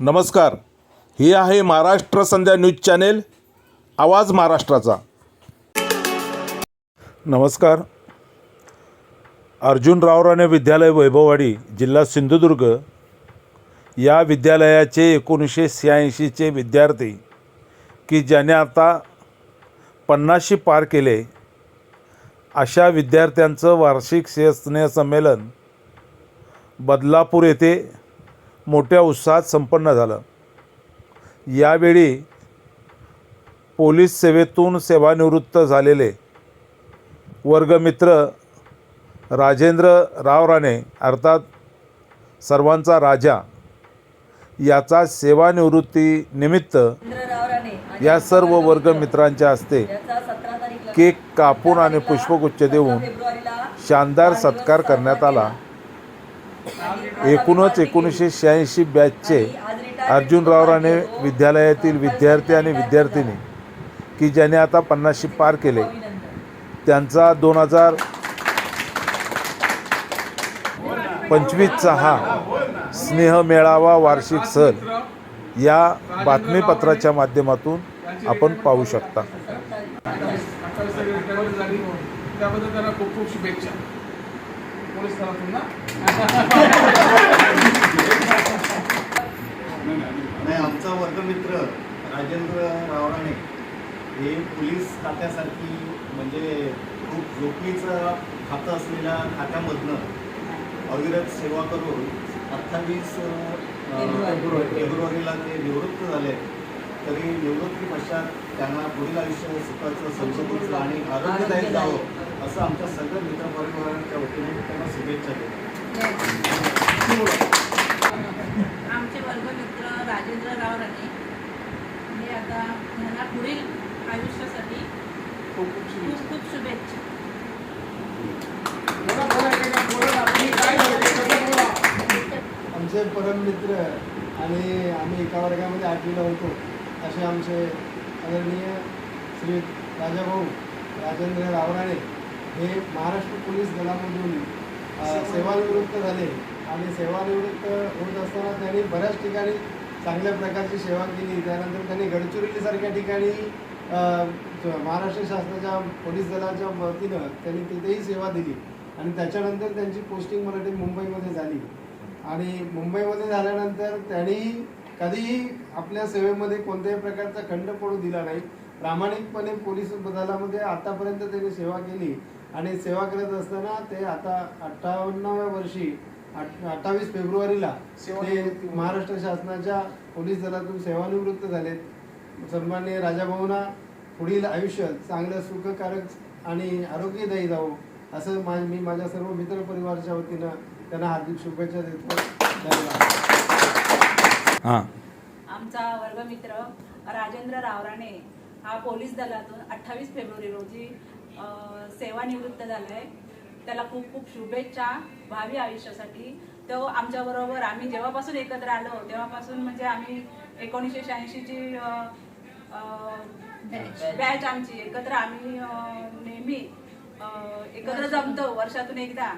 नमस्कार. हे आहे महाराष्ट्र संध्या न्यूज चॅनेल. आवाज महाराष्ट्राचा. नमस्कार. अर्जुन रावराणे विद्यालय वैभववाडी जिल्हा सिंधुदुर्ग या विद्यालयाचे एकोणीसशे शहाऐंशीचे विद्यार्थी की ज्याने आता पन्नासशी पार केले अशा विद्यार्थ्यांचं वार्षिक स्नेह संमेलन बदलापूर येथे मोठ्या उत्साहात संपन्न झालं. यावेळी पोलीस सेवेतून सेवानिवृत्त झालेले वर्गमित्र राजेंद्र राव राणे अर्थात सर्वांचा राजा याचा सेवानिवृत्तीनिमित्त या सर्व वर्गमित्रांच्या हस्ते केक कापून आणि पुष्पगुच्छ देऊन शानदार सत्कार करण्यात आला. एकूणच एकोणीसशे शहाऐंशी बॅचचे आज अर्जुनराव राणे विद्यालयातील विद्यार्थी आणि विद्यार्थिनी की ज्याने आता पन्नासशी पार केले. त्यांचा दोन हजार पंचवीसचा हा स्नेह मेळावा वार्षिक सण या बातमीपत्राच्या माध्यमातून आपण पाहू शकता. त्याबद्दल त्यांना खूप खूप शुभेच्छा. पोलीस दलातून ना? नाही आमचा वर्गमित्र राजेंद्र रावराणे हे पोलीस खात्यासारखी म्हणजे खूप जोखमीचं खातं असलेल्या खात्यामधनं अविरत सेवा करून अठ्ठावीस फेब्रुवारीला ते निवृत्त झाले तरी निवृत्ती पश्चात त्यांना पुढील आयुष्य सुखाचं संसदेचं आणि आरोग्यदायी जावं असं आमच्या सगळ्या मित्रपरिवारांच्या वतीने त्यांना शुभेच्छा देतो. आमचे वर्गमित्र राजेंद्र राव राणे हे आता यांना पुढील आयुष्यासाठी खूप खूप शुभेच्छा. खूप शुभेच्छा. आमचे परम मित्र आणि आम्ही एका वर्गामध्ये आठवीला होतो. असे आमचे आदरणीय श्री राजाभाऊ राजेंद्र रावराणे हे महाराष्ट्र पोलीस दलामधून सेवानिवृत्त झाले आणि सेवानिवृत्त होत असताना त्यांनी बऱ्याच ठिकाणी चांगल्या प्रकारची सेवा केली. त्यानंतर त्यांनी गडचिरोलीसारख्या ठिकाणी महाराष्ट्र शासनाच्या पोलीस दलाच्या वतीनं त्यांनी तिथेही सेवा दिली आणि त्याच्यानंतर त्यांची पोस्टिंग मराठी मुंबईमध्ये झाली. आणि मुंबईमध्ये झाल्यानंतर त्यांनी कधीही आपल्या सेवेमध्ये कोणत्याही प्रकारचा खंड पडू दिला नाही. प्रामाणिकपणे पोलीस दलामध्ये आतापर्यंत त्यांनी सेवा केली आणि सेवा करत असताना ते आता अठ्ठावन्नाव्या वर्षी अठ्ठावीस फेब्रुवारीला ते महाराष्ट्र शासनाच्या पोलीस दलातून सेवानिवृत्त झालेत. सन्मान्य राजाभाऊंना पुढील आयुष्य चांगलं सुखकारक आणि आरोग्यदायी जावो असं मा मी माझ्या सर्व मित्रपरिवाराच्या वतीनं त्यांना हार्दिक शुभेच्छा देतो. धन्यवाद. हां. आमचा वर्गमित्र राजेंद्र रावराणे हा पोलीस दलातून अठ्ठावीस फेब्रुवारी रोजी सेवानिवृत्त झालाय. त्याला खूप खूप शुभेच्छा भावी आयुष्यासाठी. तो आमच्याबरोबर आम्ही जेव्हापासून एकत्र आलो तेव्हापासून म्हणजे आम्ही एकोणीसशे शहाऐंशीची बॅच आमची. एकत्र आम्ही नेहमी एकत्र जमतो वर्षातून एकदा.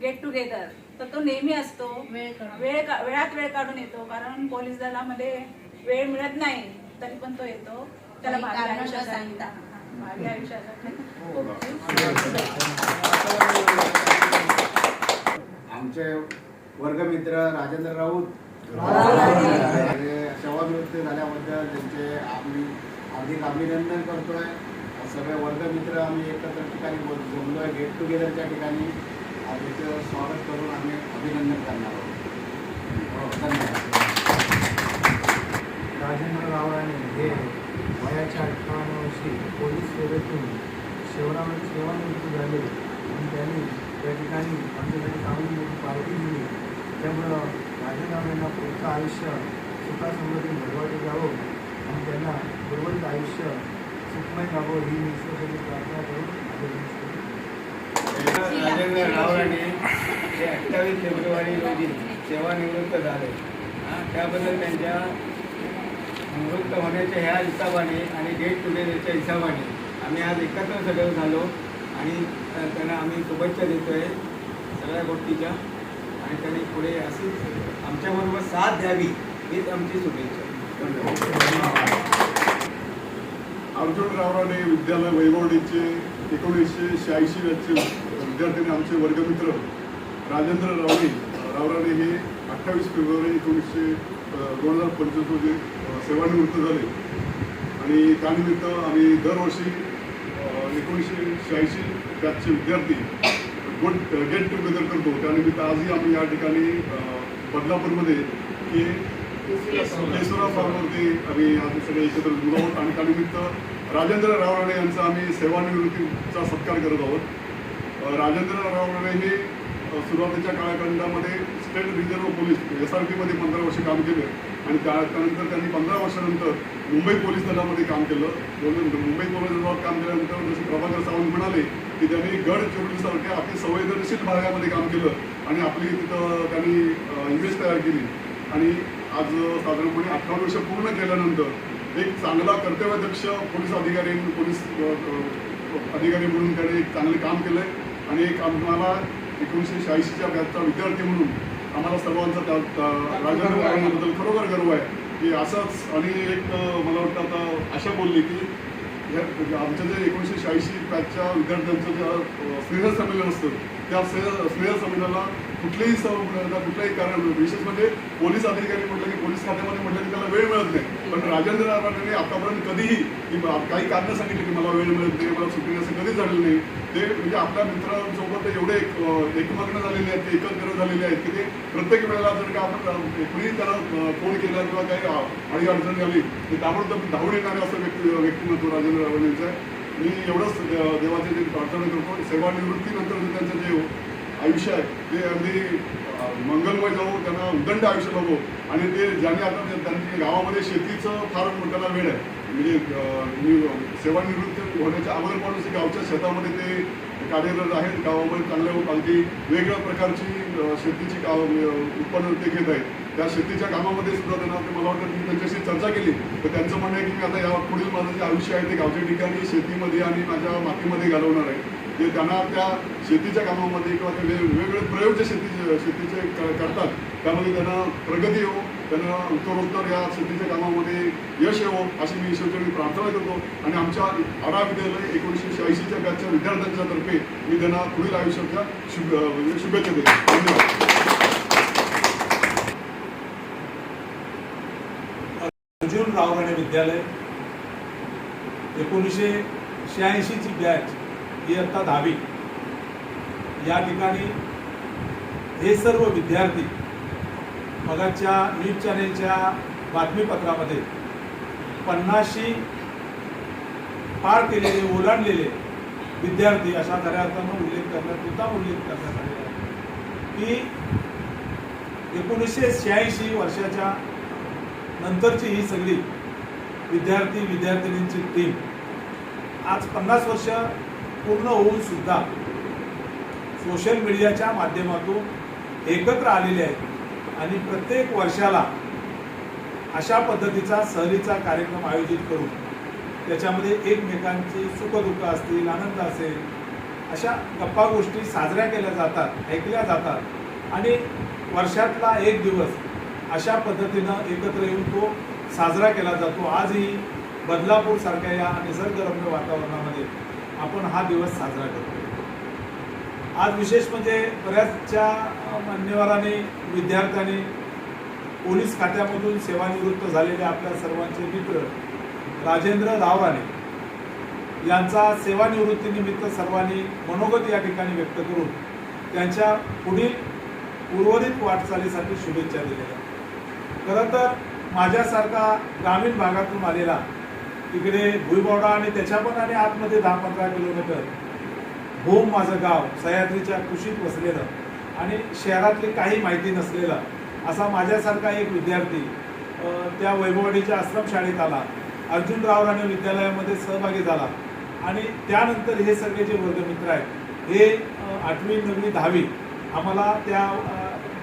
गेट टुगेदर तर तो नेहमी असतो. वेळ वेळात वेळ काढून येतो. कारण पोलीस दलामध्ये वेळ मिळत नाही तरी पण तो येतो. त्याला. हा, आमचे वर्गमित्र राजेंद्र राऊत. सेवानिवृत्त झाल्याबद्दल त्यांचे आम्ही हार्दिक अभिनंदन करतोय. सगळे वर्गमित्र आम्ही एकत्र ठिकाणी बोल- जमलोय गेट टुगेदरच्या ठिकाणी. त्याचं स्वागत करून आम्ही अभिनंदन करणार आहोत. धन्यवाद. राजेंद्र रावराणे हे वयाच्या अठ्ठावन्न वर्षी पोलीस सेवेतून सेवानिवृत्त सेवानिवृत्त झाले. आणि त्यांनी त्या ठिकाणी आमच्यासाठी चांगली मोठी पार्टी दिली. त्यामुळं राजेंद्र यांना पुढचं आयुष्य सुखासमृद्धी भरवाटे जावं आणि त्यांना उर्वरित आयुष्य सुखमय जावं ही मी ईश्वराची प्रार्थना करून अभिनंदन राजेंद्र रावराणे हे अठ्ठावीस फेब्रुवारी रोजी सेवानिवृत्त झाले. हा, त्याबद्दल त्यांच्या निवृत्त होण्याच्या ह्या हिसाबाने आणि गेट टुगेदरच्या हिसाबाने आम्ही आज एकत्र सगळं झालो आणि त्यांना आम्ही शुभेच्छा देतोय सगळ्या गोष्टीच्या. आणि त्यांनी पुढे अशीच आमच्याबरोबर साथ द्यावी हीच आमची शुभेच्छा. अर्जुन रावराणे विद्यालय वैभवणीचे एकोणीसशे शहाऐंशी बॅचचे विद्यार्थ्यांनी आमचे वर्गमित्र राजेंद्र रावणे रावराणे हे अठ्ठावीस फेब्रुवारी एकोणीसशे दोन हजार पंचवीस रोजी सेवानिवृत्त झाले. आणि त्यानिमित्त आम्ही दरवर्षी एकोणीसशे शहाऐंशी बॅचचे विद्यार्थी गुड गेट टुगेदर करतो. त्यानिमित्त आजही आम्ही या ठिकाणी बदलापूरमध्ये हे केसुरा फार्मवरती आम्ही आम्ही सगळे एकत्र जुळलो आहोत. आणि त्यानिमित्त राजेंद्र रावराणे यांचा आम्ही सेवानिवृत्तीचा सत्कार करत आहोत. राजेंद्र रावराणे हे सुरुवातीच्या काळखंडामध्ये state reserve police S R पीमध्ये पंधरा वर्ष काम केले. आणि त्या त्यानंतर त्यांनी पंधरा वर्षानंतर मुंबई पोलीस दलामध्ये काम केलं. मुंबई पोलीस दलात काम केल्यानंतर जसे प्रभाकर सावंत म्हणाले की त्यांनी गडचिरोलीसारख्या अति संवेदनशील भागामध्ये काम केलं. आणि आपली तिथं त्यांनी इमेज तयार केली. आणि आज साधारणपणे अठरा वर्ष पूर्ण केल्यानंतर एक चांगला कर्तव्याध्यक्ष पोलीस अधिकारी पोलीस अधिकारी म्हणून त्याने एक चांगले काम केलं आहे आणि एक आम्हाला एकोणीसशे शहाऐंशीच्या बॅचचा विद्यार्थी म्हणून आम्हाला सर्वांचा त्या रावणाबद्दल खरोखर गर्व आहे. की असंच आणि एक मला वाटतं आता आशा बोलली की म्हणजे आमच्या जे एकोणीसशे शहाऐंशी बॅचच्या विद्यार्थ्यांचं जे स्नेह संमेलन असतं त्या स्नेह स्नेह संमेलनाला कुठलेही स कुठलंही कारण विशेष म्हणजे पोलीस अधिकारी म्हटलं की पोलीस खात्यामध्ये म्हटलं की त्याला वेळ मिळत नाही. पण राजेंद्र रावणाने आतापर्यंत कधीही की बा- काही कारणं सांगितली की मला वेळ मिळत नाही मला सुट्टी असं कधीच झालेलं नाही. ते म्हणजे आपल्या मित्रांसोबत ते एवढे एक- एकमग्न झालेले आहेत ते एकत्र झालेले आहेत की ते प्रत्येक वेळेला जर का आपण अ, कुणीही त्याला फोन केला किंवा काही अडी अडचण झाली ते ताबडतोब धावून येणारे असं व्यक्ती व्यक्तिमत्व राजेंद्र रावण यांचं आहे. मी एवढंच देवाची देवाचे प्रार्थना करतो सेवानिवृत्तीनंतर त्यांचं जे आयुष्य आहे ते अगदी मंगलमय जावो त्यांना उदंड आयुष्य लाभो आणि ते ज्याने आता ते- गावामध्ये शेतीचं फार मोठ्याला वेळ आहे. म्हणजे सेवानिवृत्त होण्याच्या अगोदर पण गावच्या शेतामध्ये ते कार्यरत आहेत. गावामध्ये चांगल्या अगदी वेगळ्या प्रकारची शेतीची का म्हणजे, उत्पन्न ते घेत आहेत. त्या शेतीच्या कामामध्ये सुद्धा त्यांना ते मला वाटतं मी त्यांच्याशी चर्चा केली. तर त्यांचं म्हणणं आहे की मी आता या पुढील माझं जे आयुष्य आहे ते गावच्या ठिकाणी शेतीमध्ये आणि माझ्या मातीमध्ये घालवणार आहे. ते त्यांना त्या शेतीच्या कामामध्ये किंवा ते वेगवेगळे प्रयोग जे शेतीचे शेतीचे करतात त्यामध्ये त्यांना प्रगती येवो त्यांना उत्तरोत्तर या शेतीच्या कामामध्ये यश येवो अशी मी ईश्वरचरणी प्रार्थना करतो. आणि आमच्या आडा विद्यालय एकोणीसशे शहाऐंशीच्या बॅचच्या विद्यार्थ्यांच्या तर्फे मी त्यांना पुढील आयुष्याच्या शुभ म्हणजे शुभेच्छा देतो. धन्यवाद. अर्जुन रावराणे विद्यालय एकोणीसशे शहाऐंशीची बॅच इयत्ता दहावी. या ठिकाणी हे सर्व विद्यार्थी मगाच्या न्यूज चॅनेलच्या बातमीपत्रामध्ये पन्नाशी पार केलेले ओलांडलेले विद्यार्थी अशा खऱ्या अर्थानं उल्लेख करण्यात मुद्दाम उल्लेख करण्यात आलेला आहे. की एकोणीसशे शहाऐंशी वर्षाच्या नंतरची ही सगळी विद्यार्थी विद्यार्थिनींची टीम आज पन्नास वर्ष पूर्ण होऊन सुद्धा सोशल मीडियाच्या माध्यमातून एकत्र आलेले आहेत. आणि प्रत्येक वर्षाला अशा पद्धतीचा सहलीचा कार्यक्रम आयोजित करून त्याच्यामध्ये एकमेकांची सुखदुःख असतील आनंद असेल अशा गप्पा गोष्टी साजऱ्या केल्या जातात ऐकल्या जातात. आणि वर्षातला एक दिवस अशा पद्धतीनं एकत्र येऊन तो साजरा केला जातो. आजही बदलापूरसारख्या या निसर्गरम्य वातावरणामध्ये आपण हा दिवस साजरा करतो. आज विशेष म्हणजे बऱ्याचशा मान्यवरांनी विद्यार्थ्यांनी पोलीस खात्यामधून सेवानिवृत्त झालेले आपल्या सर्वांचे मित्र राजेंद्र रावराणे यांचा सेवानिवृत्तीनिमित्त सर्वांनी मनोगत या ठिकाणी व्यक्त करून त्यांच्या पुढील उर्वरित वाटचालीसाठी शुभेच्छा दिलेल्या खरं तर माझ्यासारखा ग्रामीण भागातून आलेला तिकडे भुईबावडा आणि त्याच्या पण आणि आतमध्ये दहा पंधरा किलोमीटर. भूम माझं गाव सह्याद्रीच्या कुशीत वसलेलं. आणि शहरातली काही माहिती नसलेलं. असा माझ्यासारखा एक विद्यार्थी त्या वैभववाडीच्या आश्रमशाळेत आला. अर्जुन रावराणे विद्यालयामध्ये सहभागी झाला. आणि त्यानंतर हे सगळे जे वर्गमित्र आहेत हे आठवी नववी दहावी आम्हाला त्या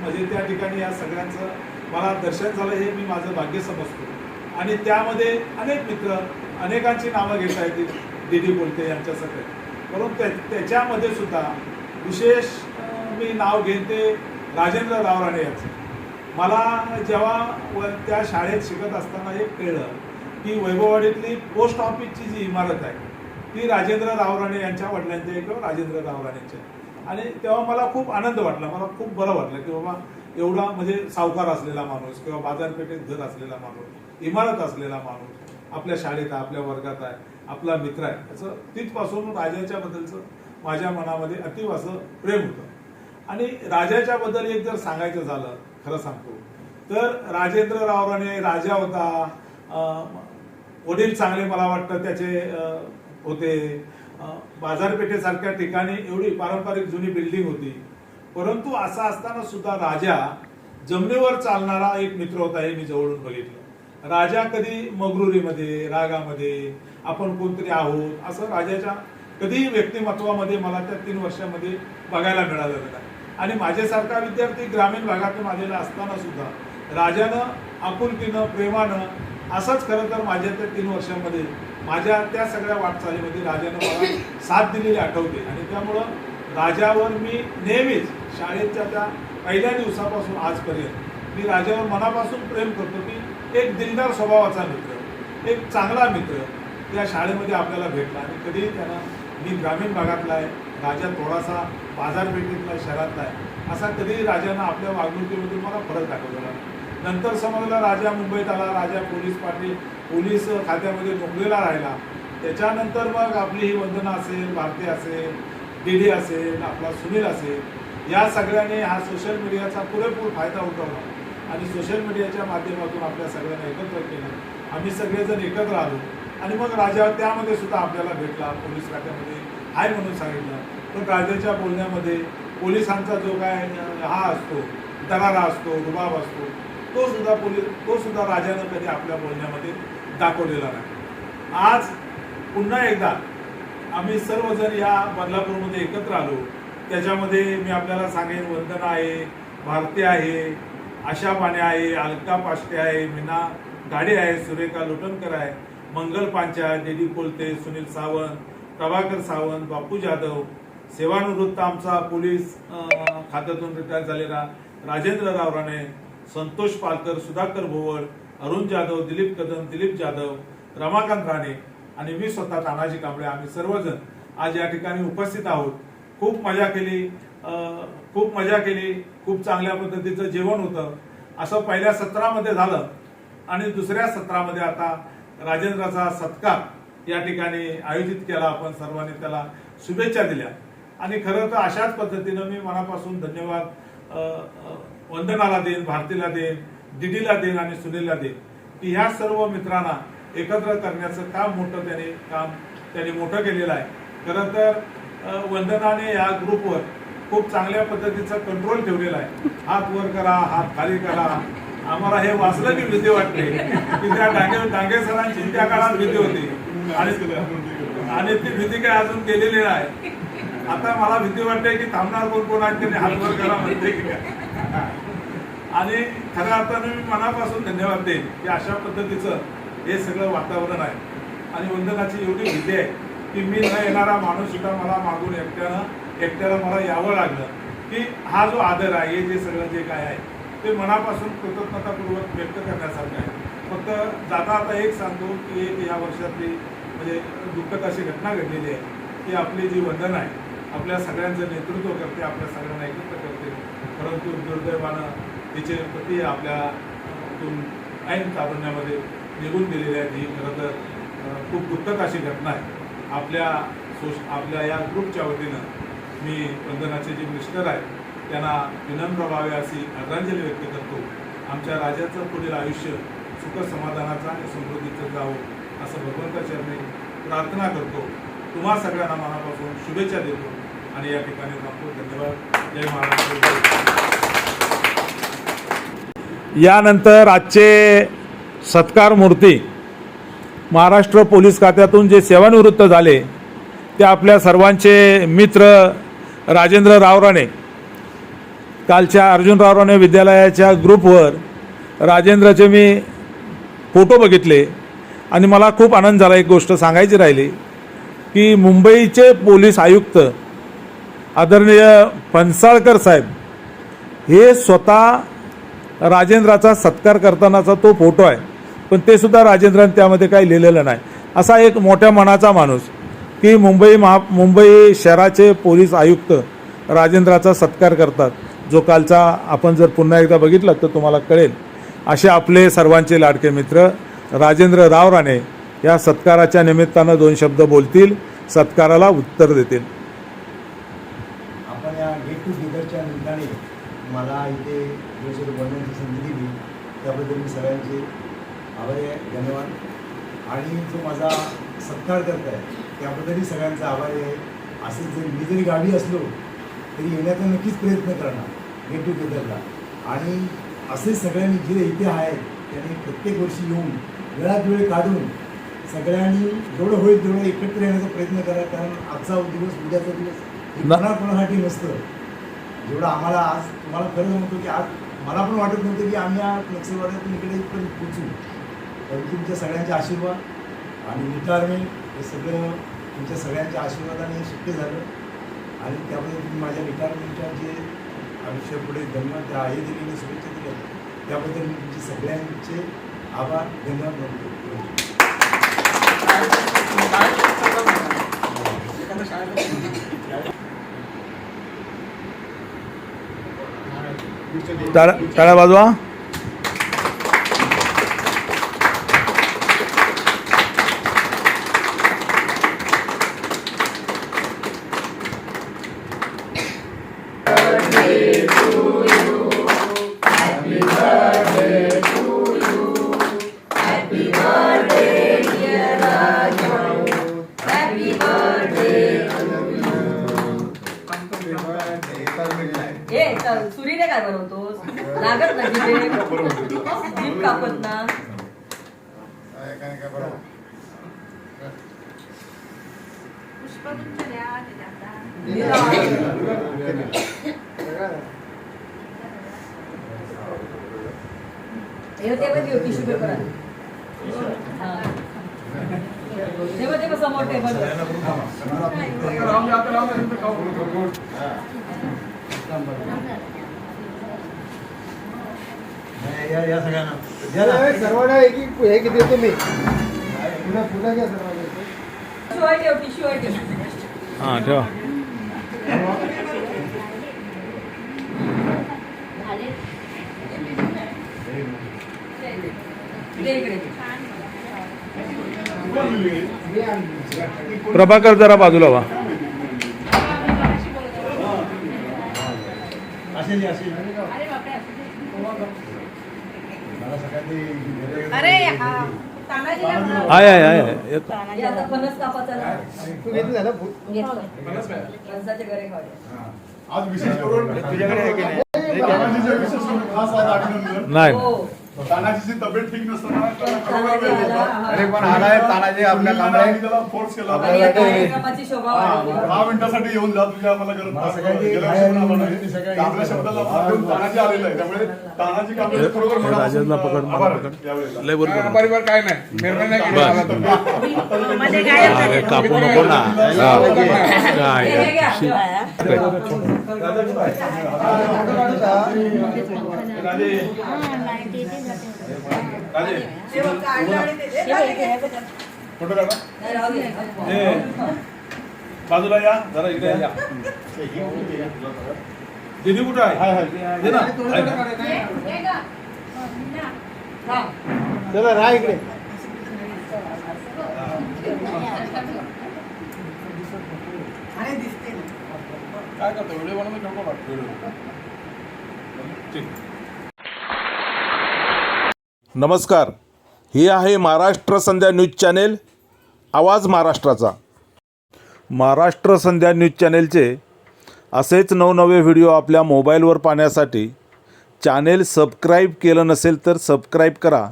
म्हणजे त्या ठिकाणी या सगळ्यांचं मला दर्शन झालं हे मी माझं भाग्य समजतो. आणि त्यामध्ये अनेक मित्र अनेकांची नावं घेता येतील दिदी बोलते यांच्यासाठी. परंतु त्या त्याच्यामध्ये सुद्धा विशेष मी नाव घेईन ते राजेंद्र रावराणे याचं. मला जेव्हा व त्या शाळेत शिकत असताना एक कळलं की वैभववाडीतली पोस्ट ऑफिसची जी इमारत आहे ती राजेंद्र रावराणे यांच्या वडिलांची आहे किंवा राजेंद्र रावराणेची आणि तेव्हा मला खूप आनंद वाटला मला खूप बरं वाटलं की बाबा एवढा म्हणजे सावकार असलेला माणूस किंवा बाजारपेठेत घर असलेला माणूस इमारत असलेला माणूस आपल्या शाळेत आहे आपल्या वर्गात आहे आपला मित्र आहे. असं तिथपासून राजाच्या बद्दलचं माझ्या मनामध्ये अतिव असं प्रेम होतं. आणि राजाच्या बद्दल एक जर सांगायचं झालं खरं सांगतो तर राजेंद्र रावराणे राजा होता. वडील चांगले मला वाटतं त्याचे होते. बाजारपेठेसारख्या ठिकाणी एवढी पारंपरिक जुनी बिल्डिंग होती. परंतु असं असताना सुद्धा राजा जमिनीवर चालणारा एक मित्र होता हे मी जवळून बघितलं. राजा कधी मगरुरीमध्ये रागामध्ये आपण कोणतरी आहोत असं राजाच्या कधीही व्यक्तिमत्वामध्ये मला त्या तीन वर्षामध्ये बघायला मिळालं नाही. आणि माझ्यासारखा विद्यार्थी ग्रामीण भागातून आलेला असताना सुद्धा राजानं आपुलकीनं प्रेमानं असंच खरं तर माझ्या त्या तीन वर्षामध्ये माझ्या त्या सगळ्या वाटचालीमध्ये राजानं मला साथ दिलेली आठवते. आणि त्यामुळं राजावर मी नेहमीच शाळेच्या त्या पहिल्या दिवसापासून आजपर्यंत मी राजावर मनापासून प्रेम करतो की एक दिलदार स्वभावाचा मित्र एक चांगला मित्र त्या शाळेमध्ये आपल्याला भेटला. आणि कधीही त्यांना मी ग्रामीण भागातला आहे राजा थोडासा बाजारपेठेतला आहे, शहरातला आहे. असा कधीही राजानं आपल्या वागणुकीमध्ये मला फरक दाखवलेला नंतर समजला राजा मुंबईत आला राजा पोलीस पाटील पोलीस खात्यामध्ये नोकरीला राहिला. त्याच्यानंतर मग आपली ही वंदना असेल भारती असेल डीडी असेल आपला सुनील असेल या सगळ्यांनी हा सोशल मीडियाचा पुरेपूर फायदा उठवला. आणि सोशल मीडियाच्या माध्यमातून आपल्या सगळ्यांना एकत्र केलं. आम्ही सगळेजण एकत्र आलो. आणि मग राजा त्यामध्ये सुद्धा आपल्याला भेटला पोलीस खात्यामध्ये आहे म्हणून सांगितलं. पण राजाच्या बोलण्यामध्ये पोलिसांचा जो काय हा असतो दरारा असतो रुबाब असतो तो सुद्धा पोलीस तो सुद्धा राजानं कधी आपल्या बोलण्यामध्ये दाखवलेला नाही. आज पुन्हा एकदा आम्ही सर्वजण या बदलापूरमध्ये एकत्र आलो. त्याच्यामध्ये मी आपल्याला सांगेन वंदना आहे भारती आहे आशा माने आहे अलका पाष्टे आहे मीना गाडे आहे सुरेखा लोटणकर आहे मंगल पांचा डेडी डी कोलते सुनील सावंत प्रभाकर सावंत बापू जाधव सेवानिवृत्त आमचा पोलीस खात्यातून रिटायर झालेला राजेंद्र रावराणे संतोष पालकर सुधाकर भोवळ अरुण जाधव दिलीप कदम दिलीप जाधव रमाकांत राणे आणि मी स्वतः तानाजी कांबळे. आम्ही सर्वजण आज या ठिकाणी उपस्थित आहोत. खूप मजा केली. खूप मजा केली. खूप चांगल्या पद्धतीचं जेवण होतं. असं पहिल्या सत्रामध्ये झालं. आणि दुसऱ्या सत्रामध्ये आता राजेंद्राचा सत्कार या ठिकाणी आयोजित केला. आपण सर्वांनी त्याला शुभेच्छा दिल्या. आणि खरं तर अशाच पद्धतीनं मी मनापासून धन्यवाद वंदनाला देईन भारतीला देईन डीडीला देईन आणि सुनीलला देईन की ह्या सर्व मित्रांना एकत्र करण्याचं काम मोठं त्याने काम त्याने मोठं केलेलं आहे. खरं तर वंदनाने या ग्रुपवर खूप चांगल्या पद्धतीचा कंट्रोल ठेवलेला आहे. हात वर करा हात खाली करा. आम्हाला हे वाचलं की भीती वाटते. की त्या डांगे डांगे सरांची त्या काळात भीती होती. आणि ती भीती काय अजून केलेली नाही. आता मला भीती वाटते की थांबणार कोण कोण आहेत त्यांनी हात वर करा म्हणते. की काय आणि खऱ्या अर्थानं मी मनापासून धन्यवाद देईन की अशा पद्धतीचं हे सगळं वातावरण आहे. आणि वंदनाची एवढी भीती आहे की मी न येणारा माणूस सुद्धा मला मागून एकट्यानं एकट्याला मला यावं लागलं की हा जो आदर आहे हे जे सगळं जे काय आहे ते मनापासून कृतज्ञतापूर्वक व्यक्त करण्यासारखं आहे. फक्त जाता आता एक सांगतो की एक या वर्षातली म्हणजे दुःखद अशी घटना घडलेली आहे की आपली जी वंदन आहे आपल्या सगळ्यांचं नेतृत्व करते आपल्या सगळ्यांना एकत्र करते. परंतु दुर्दैवानं तिचे पती आपल्या ऐन तारुण्यामध्ये निघून गेलेली आहेत. ही खरं तर खूप दुःखद अशी घटना आहे. आपल्या सोश आपल्या या ग्रुपच्या वतीनं मी वंदनाचे जे मिस्टर आहेत त्यांना विनम्र व्हावे अशी आदरांजली व्यक्त करतो. आमच्या राजाचं पुढील आयुष्य सुख समाधानाचं आणि समृद्धीचं जावं असं भगवंताच्या प्रार्थना करतो. तुम्हा सगळ्यांना मनापासून शुभेच्छा देतो आणि या ठिकाणी थांबतो. धन्यवाद. जय महाराष्ट्र. यानंतर आजचे सत्कार मूर्ती. महाराष्ट्र पोलीस खात्यातून जे सेवानिवृत्त झाले ते आपल्या सर्वांचे मित्र राजेंद्र रावराणे कालच्या अर्जुन रावराणे विद्यालयाच्या ग्रुपवर राजेंद्रचे मी फोटो बघितले आणि मला खूप आनंद झाला एक गोष्ट सांगायची राहिली की मुंबईचे पोलीस आयुक्त आदरणीय फणसाळकर साहेब हे स्वतः राजेंद्राचा सत्कार करतानाचा तो फोटो आहे पण ते सुद्धा राजेंद्राने त्यामध्ये काही लिहिलेलं नाही. असा एक मोठ्या मनाचा माणूस की मुंबई महा मुंबई शहराचे पोलीस आयुक्त राजेंद्राचा सत्कार करतात. जो कालचा आपण जर पुन्हा एकदा बघितलं तर तुम्हाला कळेल. असे आपले सर्वांचे लाडके मित्र राजेंद्र राव राणे या सत्काराच्या निमित्तानं दोन शब्द बोलतील सत्काराला उत्तर देतील. आपण या गेट टू गेदरच्या निमित्ताने मला इथे बोलण्याची संधी दिली. त्याबद्दल मी सगळ्यांचे आभारी आहे. धन्यवाद. आणि जो माझा सत्कार करत आहे त्याबद्दलही सगळ्यांचा आभारी आहे. असे जर मी जरी गावी असलो तरी येण्याचा नक्कीच प्रयत्न करणार गेट टू गेदरला आणि असे सगळ्यांनी जे इथे आहेत त्यांनी प्रत्येक वर्षी येऊन वेळात वेळ काढून सगळ्यांनी जेवढं होईल तेवढं एकत्र येण्याचा प्रयत्न करा. कारण आजचा दिवस उद्याचा दिवस हे कोणा कोणासाठी नसतं. जेवढं आम्हाला आज तुम्हाला खरं म्हणतो की आज मला पण वाटत नव्हतं की आम्ही या नक्षलवाड्यातून इकडे इथपर्यंत पोचू पण तुमच्या सगळ्यांचे आशीर्वाद आणि रिटायरमेंट हे सगळं तुमच्या सगळ्यांच्या आशीर्वादाने शक्य झालं. आणि त्यामध्ये तुम्ही माझ्या रिटायरमेंटच्या जे आयुष्य पुढे धन्यवाद त्या हे दिलेले शुभेच्छा दिल्या. त्याबद्दल मी तुमचे सगळ्यांचे आभार धन्यवाद मानतो. टाळ्या टाळ्या वाजवा. लागत ना जिभे जीभ कापत ना पुष्पगुच्छ द्या त्याच्यात आता. हे तेव्हा देऊ टिश्यू पेपर आण. हा. तेव्हा तेव्हा समोर टेबल राहून द्या, आता राहून द्या, नंतर खाऊ. या या सगळ्यांना सर्वांना एक एक हे किती देतो मी। पुन्हा पुन्हा घ्या सर्वांना टिश्यू आहे ठेव टिश्यू आहे ठेव हाँ ठेवा. प्रभाकर जरा बाजूला व्हा. असेल असेल. अरे हा. आहे आहे आहे येतो. आज विशेष करून तुझ्याकडे आहे की नाही. हो. तानाजीची तब्येत ठीक नसताना त्याला खरोखर तानाजी वेळ आला, होता. हा. अरे पण आलाय तानाजी आपल्या आम्ही त्याला फोर्स केला आणि या कार्यक्रमाची शोभा हा, वाढवली दहा मिनिटासाठी येऊन जा तुझ्या आम्हाला गरज गेल्या वर्षी पण आला नाही. सगळ्यांनी तर आपल्या शब्दाला मान देऊन तानाजी आलेला आहे त्यामुळे तानाजी कांबळे खरोखर राजेंद्रला पकड, मला आभार पकड. यावेळेला. लय बरोबर बरोबर काय नाही मेहरबानी नाही केली बस. मला तर. मध्ये काय होतं? अरे कापू नको ना काय हे घ्या शी. फोटो काढा. दे. बाजूला या जरा इकडे या. दीदी कुठं आहे? दे ना. आहे ना? हे- हे. हा. राहा इकडे. काय करतो? व्हिडिओ बनवतो नको व्हिडिओ. ठीक. नमस्कार. ही आहे महाराष्ट्र संध्या न्यूज चॅनेल. आवाज महाराष्ट्राचा. महाराष्ट्र संध्या न्यूज चॅनेलचे असेच नवनवे व्हिडिओ आपल्या मोबाईलवर पाहण्यासाठी चॅनेल सबस्क्राईब केलं नसेल तर सबस्क्राईब करा.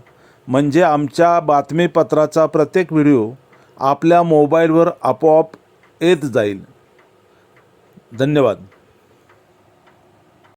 म्हणजे आमच्या बातमीपत्राचा प्रत्येक व्हिडिओ आपल्या मोबाईलवर आपोआप येत जाईल. धन्यवाद.